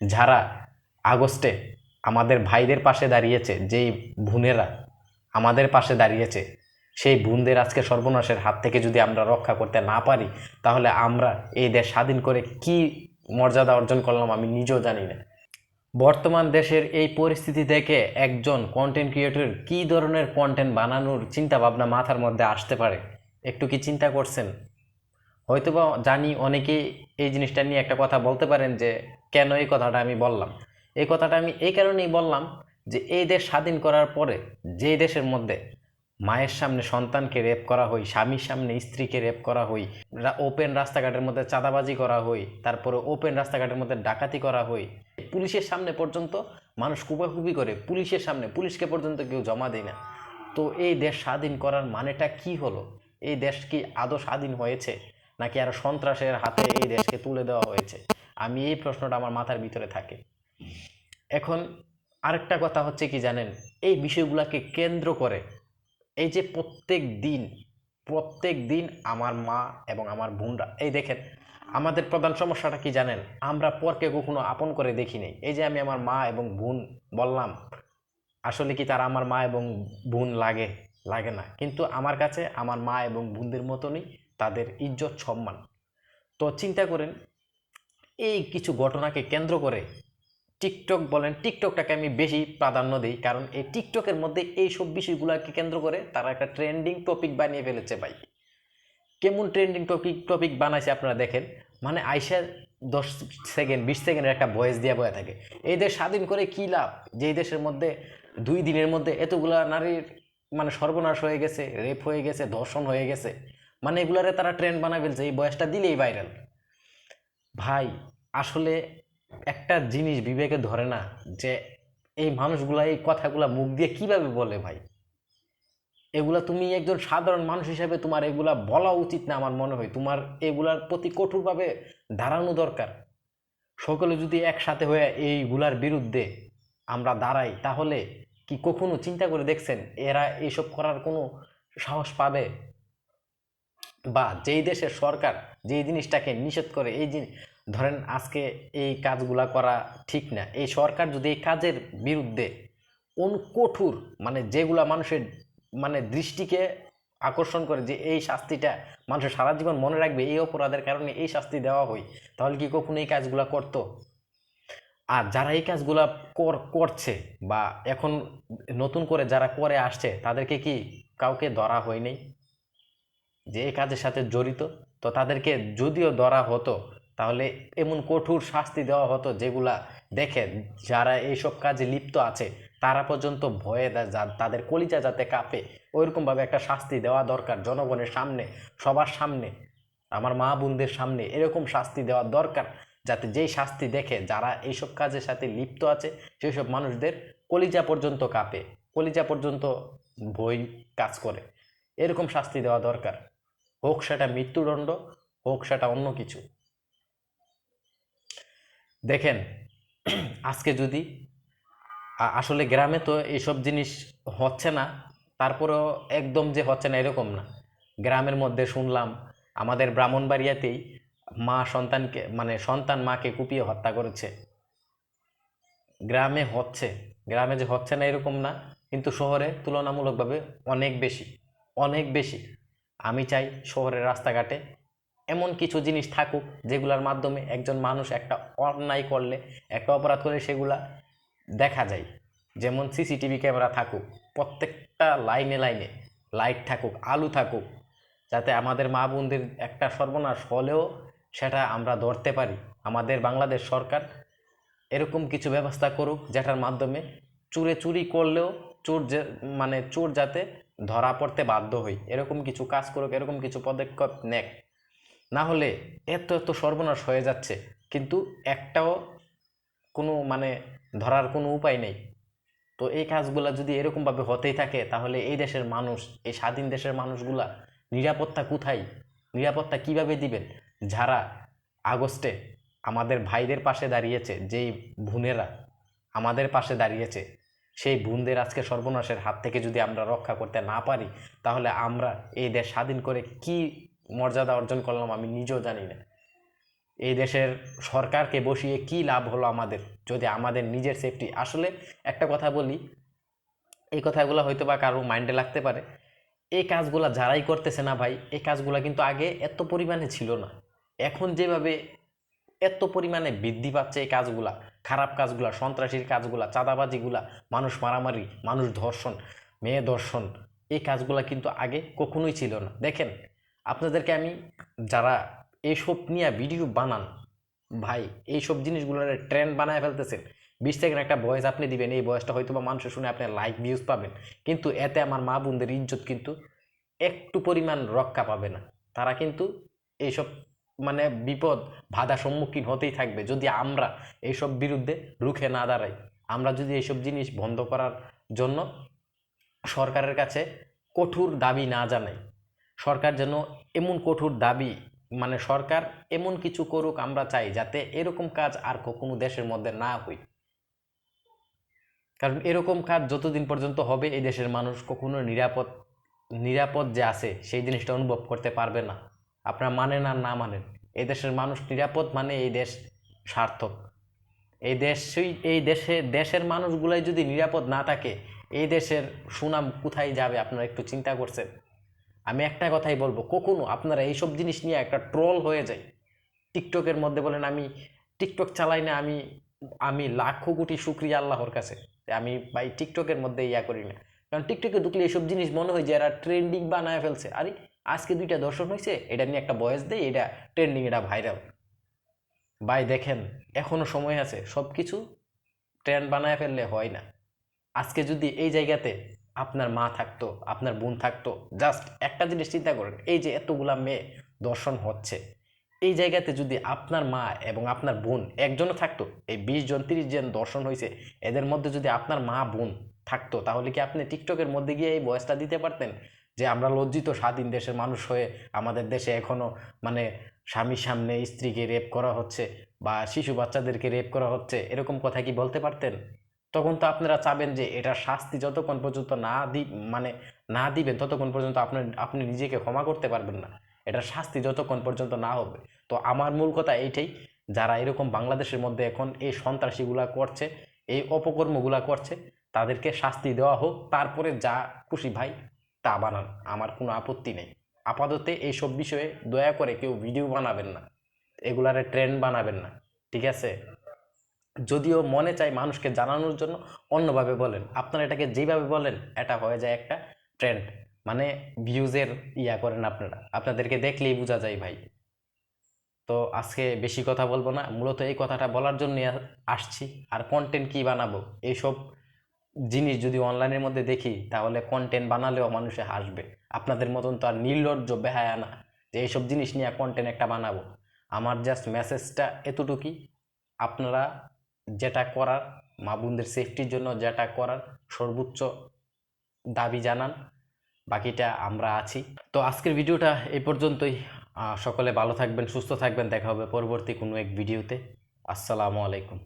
যারা আগস্টে আমাদের ভাইদের পাশে দাঁড়িয়েছে, যেই বোনেরা আমাদের পাশে দাঁড়িয়েছে, সেই বোনদের আজকে সর্বনাশের হাত থেকে যদি আমরা রক্ষা করতে না পারি, তাহলে আমরা এই দেশ স্বাধীন করে কি মর্যাদা অর্জন করলাম আমি নিজেও জানি না। বর্তমান দেশের এই পরিস্থিতি থেকে একজন কন্টেন্ট ক্রিয়েটর কী ধরনের কন্টেন্ট বানানোর চিন্তা ভাবনা মাথার মধ্যে আসতে পারে? একটু কি চিন্তা করছেন? হয়তোবা জানি অনেকেই এই জিনিসটা নিয়ে একটা কথা বলতে পারেন যে, কেন এই কথাটা আমি বললাম? এই কথাটা আমি এই কারণেই বললাম যে, এই দেশ স্বাধীন করার পরে যেই দেশের মধ্যে মায়ের সামনে সন্তানকে রেপ করা হয়, স্বামীর সামনে স্ত্রীকে রেপ করা হয় ওপেন রাস্তাঘাটের মধ্যে চাঁদাবাজি করা হয়, তারপরে ওপেন রাস্তাঘাটের মধ্যে ডাকাতি করা হয়, পুলিশের সামনে পর্যন্ত মানুষ কুপাকুপি করে, পুলিশের সামনে, পুলিশকে পর্যন্ত কেউ জমা দেয় না। তো এই দেশ স্বাধীন করার মানেটা কি হলো? এই দেশ কি আদৌ স্বাধীন হয়েছে? নাকি আরও সন্ত্রাসের হাতে এই দেশকে তুলে দেওয়া হয়েছে? আমি এই প্রশ্নটা আমার মাথার ভিতরে থাকে। এখন আরেকটা কথা হচ্ছে কি জানেন? এই বিষয়গুলোকে কেন্দ্র করে এই যে প্রত্যেক দিন প্রত্যেক দিন আমার মা এবং আমার বোনরা, এই দেখেন, আমাদের প্রধান সমস্যাটা কি জানেন? আমরা পরকে কখনো আপন করে দেখি নাই। এই যে আমি আমার মা এবং বোন বললাম, আসলে কি তারা আমার মা এবং বোন লাগে? লাগে না। কিন্তু আমার কাছে আমার মা এবং বোনদের মতনই তাদের ইজ্জত সম্মান। তো চিন্তা করেন, এই কিছু ঘটনাকে কেন্দ্র করে টিকটক বলেন, টিকটকটাকে আমি বেশি প্রাধান্য দিই। কারণ এই টিকটকের মধ্যে এই সব বিষয়গুলোকে কেন্দ্র করে তারা একটা ট্রেন্ডিং টপিক বানিয়ে ফেলেছে ভাই। কেমন ট্রেন্ডিং টপিক টপিক বানাইছে আপনারা দেখেন। মানে আইসা দশ সেকেন্ড, বিশ সেকেন্ডের একটা ভয়েস দিয়ে বয়ে থাকে। এই দেশ স্বাধীন করে কী লাভ? যে দেশের মধ্যে দুই দিনের মধ্যে এতগুলা নারীর মানে সর্বনাশ হয়ে গেছে, রেপ হয়ে গেছে, ধর্ষণ হয়ে গেছে। মানে এগুলারে তারা ট্রেন্ড বানায় ফেলছে, এই বয়সটা দিলেই ভাইরাল ভাই, আসলে একটা জিনিস বিবেকে ধরে না যে এই মানুষগুলা, এই কথাগুলা মুখ দিয়ে কীভাবে বলে ভাই? এগুলা তুমি একজন সাধারণ মানুষ হিসেবে তোমার এগুলা বলা উচিত না আমার মনে হয়। তোমার এগুলার প্রতি কঠোরভাবে দাঁড়ানো দরকার। সকলে যদি একসাথে হয়ে এইগুলার বিরুদ্ধে আমরা দাঁড়াই, তাহলে কি কখনো চিন্তা করে দেখছেন? এরা এইসব করার কোনো সাহস পাবে? বা যেই দেশের সরকার যেই জিনিসটাকে নিষেধ করে, এই জিনিস ধরেন আজকে এই কাজগুলা করা ঠিক না, এই সরকার যদি এই কাজের বিরুদ্ধে কোন কঠোর মানে যেগুলা মানুষের মানে দৃষ্টিকে আকর্ষণ করে যে এই শাস্তিটা মানুষের সারা জীবন মনে রাখবে এই অপরাধের কারণে এই শাস্তি দেওয়া হয়, তাহলে কি কখনো এই কাজগুলো করতো? আর যারা এই কাজগুলা কর- করছে বা এখন নতুন করে যারা করে আসছে, তাদেরকে কি কাউকে ধরা হয়নি যে এই কাজের সাথে জড়িত, তো তাদেরকে যদিও ধরা হতো, তাহলে এমন কঠোর শাস্তি দেওয়া হতো যেগুলা দেখে যারা এইসব কাজে লিপ্ত আছে, তারা পর্যন্ত ভয়ে তাদের কলিজা যাতে কাঁপে, ওইরকমভাবে একটা শাস্তি দেওয়া দরকার জনগণের সামনে, সবার সামনে, আমার মা বোনদের সামনে, এরকম শাস্তি দেওয়া দরকার, যাতে যেই শাস্তি দেখে যারা এইসব কাজের সাথে লিপ্ত আছে সেই সব মানুষদের কলিজা পর্যন্ত কাঁপে, কলিজা পর্যন্ত ভয় কাজ করে, এরকম শাস্তি দেওয়া দরকার। হোক সেটা মৃত্যুদণ্ড, হোক সেটা অন্য কিছু। দেখেন, আজকে যদি আসলে গ্রামে তো এইসব জিনিস হচ্ছে না, তারপরেও একদম যে হচ্ছে না এরকম না। গ্রামের মধ্যে শুনলাম, আমাদের ব্রাহ্মণবাড়িয়াতেই মা সন্তানকে মানে সন্তান মাকে কুপিয়ে হত্যা করেছে। গ্রামে হচ্ছে, গ্রামে যে হচ্ছে না এরকম না, কিন্তু শহরে তুলনামূলকভাবে অনেক বেশি অনেক বেশি। আমি চাই শহরের রাস্তাঘাটে এমন কিছু জিনিস থাকুক যেগুলোর মাধ্যমে একজন মানুষ একটা অন্যায় করলে, একটা অপরাধ করলে সেগুলা দেখা যায়। যেমন সিসিটিভি ক্যামেরা থাকুক, প্রত্যেকটা লাইনে লাইনে লাইট থাকুক, আলু থাকুক, যাতে আমাদের মা বোনদের একটা সর্বনাশ হলেও সেটা আমরা ধরতে পারি। আমাদের বাংলাদেশ সরকার এরকম কিছু ব্যবস্থা করুক, যেটার মাধ্যমে চুরে চুরি করলেও চোর যে মানে চোর যাতে ধরা পড়তে বাধ্য হই। এরকম কিছু কাজ করুক, এরকম কিছু পদক্ষেপ নেক। না হলে এত এত সর্বনাশ হয়ে যাচ্ছে। কিন্তু একটাও কোনো মানে ধরার কোনো উপায় নেই। তো এই কাজগুলা যদি এরকমভাবে হতেই থাকে, তাহলে এই দেশের মানুষ, এই স্বাধীন দেশের মানুষগুলা নিরাপত্তা কোথায়? নিরাপত্তা কীভাবে দিবেন? যারা আগস্টে আমাদের ভাইদের পাশে দাঁড়িয়েছে, যেই বোনেরা আমাদের পাশে দাঁড়িয়েছে সেই বোনদের আজকে সর্বনাশের হাত থেকে যদি আমরা রক্ষা করতে না পারি, তাহলে আমরা এই দেশ স্বাধীন করে কি মর্যাদা অর্জন করলাম আমি নিজেও জানি না। এই দেশের সরকারকে বসিয়ে কি লাভ হলো আমাদের? যদি আমাদের নিজের সেফটি আসলে একটা কথা বলি, এই কথাগুলো হয়তো বা কারও মাইন্ডে লাগতে পারে। এই কাজগুলা যারাই করতেছে না ভাই, এই কাজগুলা কিন্তু আগে এত পরিমাণে ছিল না। এখন যেভাবে এত পরিমাণে বৃদ্ধি পাচ্ছে এই কাজগুলা খারাপ কাজগুলা, সন্ত্রাসীর কাজগুলা, চাঁদাবাজিগুলা, মানুষ মারামারি, মানুষ ধর্ষণ, মেয়ে ধর্ষণ, এই কাজগুলা কিন্তু আগে কখনোই ছিল না। দেখেন, আপনাদেরকে আমি যারা এইসব নিয়ে ভিডিও বানান, ভাই, এইসব জিনিসগুলোর ট্রেন্ড বানায় ফেলতেছেন, বিশ সেকেন্ড একটা ভয়েস আপনি দিবেন, এই ভয়েসটা হয়তো বা মানুষের শুনে আপনি লাইক ভিউজ পাবেন, কিন্তু এতে আমার মা বোনদের ইজ্জত কিন্তু একটু পরিমাণ রক্ষা পাবে না। তারা কিন্তু এইসব মানে বিপদ, বাধা সম্মুখীন হতেই থাকবে যদি আমরা এইসব বিরুদ্ধে রুখে না দাঁড়াই। আমরা যদি এইসব জিনিস বন্ধ করার জন্য সরকারের কাছে কঠোর দাবি না জানাই, সরকার যেন এমন কঠোর দাবি মানে সরকার এমন কিছু করুক আমরা চাই যাতে এরকম কাজ আর কখনো দেশের মধ্যে না হই কারণ এরকম কাজ যতদিন পর্যন্ত হবে, এই দেশের মানুষ কখনো নিরাপদ নিরাপদ যে আছে, সেই জিনিসটা অনুভব করতে পারবে না। আপনারা মানেন আর না মানেন। এই দেশের মানুষ নিরাপদ মানে এই দেশ সার্থক। এই দেশই এই দেশে, দেশের মানুষগুলাই যদি নিরাপদ না থাকে, এই দেশের সুনাম কোথায় যাবে আপনারা একটু চিন্তা করছেন? আমি একটা কথাই বলব, কখনো আপনারা এইসব জিনিস নিয়ে একটা ট্রল হয়ে যায়। টিকটকের মধ্যে বলেন, আমি টিকটক চালাই না, আমি আমি লাখো কোটি শুক্রিয়া আল্লাহর কাছে। আমি ভাই টিকটকের মধ্যে ইয়া করি না। কারণ টিকটকে ঢুকলে এইসব জিনিস মনে হয় যে এরা ট্রেন্ডিং বানায় ফেলছে। আরে আজকে দুইটা দর্শন হয়েছে, এটা নিয়ে একটা বয়স দেয় এটা ট্রেন্ডিং এটা ভাইরাল ভাই, দেখেন এখনও সময় আছে সব কিছু ট্রেন্ড বানায় ফেললে হয় না। আজকে যদি এই জায়গাতে আপনার মা থাকতো, আপনার বোন থাকতো জাস্ট একটা জিনিস চিন্তা করেন, এই যে এতগুলা মেয়ে দর্শন হচ্ছে, এই জায়গাতে যদি আপনার মা এবং আপনার বোন একজনও থাকতো, এই বিশ জন, তিরিশ জন দর্শন হয়েছে, এদের মধ্যে যদি আপনার মা, বোন থাকতো, তাহলে কি আপনি টিকটকের মধ্যে গিয়ে এই বয়সটা দিতে পারতেন? যে আমরা লজ্জিত স্বাধীন দেশের মানুষ হয়ে আমাদের দেশে এখনও মানে স্বামীর সামনে স্ত্রীকে রেপ করা হচ্ছে বা শিশু বাচ্চাদেরকে রেপ করা হচ্ছে, এরকম কথা কি বলতে পারতেন? তখন তো আপনারা চাবেন যে এটার শাস্তি যতক্ষণ পর্যন্ত না দি মানে না দিবেন ততক্ষণ পর্যন্ত আপনি আপনি নিজেকে ক্ষমা করতে পারবেন না। এটার শাস্তি যতক্ষণ পর্যন্ত না হবে। তো আমার মূল কথা এইটাই, যারা এরকম বাংলাদেশের মধ্যে এখন এই সন্ত্রাসীগুলা করছে, এই অপকর্মগুলা করছে, তাদেরকে শাস্তি দেওয়া হোক, তারপরে যা খুশি ভাই। তা বানান, আমার কোনো আপত্তি নেই। আপাতত এইসব বিষয়ে দয়া করে কেউ ভিডিও বানাবেন না, এগুলারে ট্রেন্ড বানাবেন না, ঠিক আছে? যদিও মনে চাই মানুষকে জানানোর জন্য অন্যভাবে বলেন, আপনারা এটাকে যেভাবে বলেন, এটা হয়ে যায় একটা ট্রেন্ড মানে ভিউজের ইয়া করেন আপনারা, আপনাদেরকে দেখলেই বোঝা যায় ভাই। তো আজকে বেশি কথা বলব না, মূলত এই কথাটা বলার জন্য আসছি, আর কন্টেন্ট কি বানাবো, এইসব জিনিস যদি অনলাইনের মধ্যে দেখি, তাহলে কন্টেন্ট বানালেও মানুষে হাসবে। আপনাদের মতন তো আর নির্লজ্জ বেহায়া না যে এইসব জিনিস নিয়ে কন্টেন্ট একটা বানাবো। আমার জাস্ট মেসেজটা এতটুকুই। আপনারা যেটা করার, মা বোনদের সেফটির জন্য যেটা করার সর্বোচ্চ দাবি জানান। বাকিটা আমরা আছি। তো আজকের ভিডিওটা এই পর্যন্তই। সকলে ভালো থাকবেন, সুস্থ থাকবেন। দেখা হবে পরবর্তী কোনো এক ভিডিওতে। আসসালামু আলাইকুম।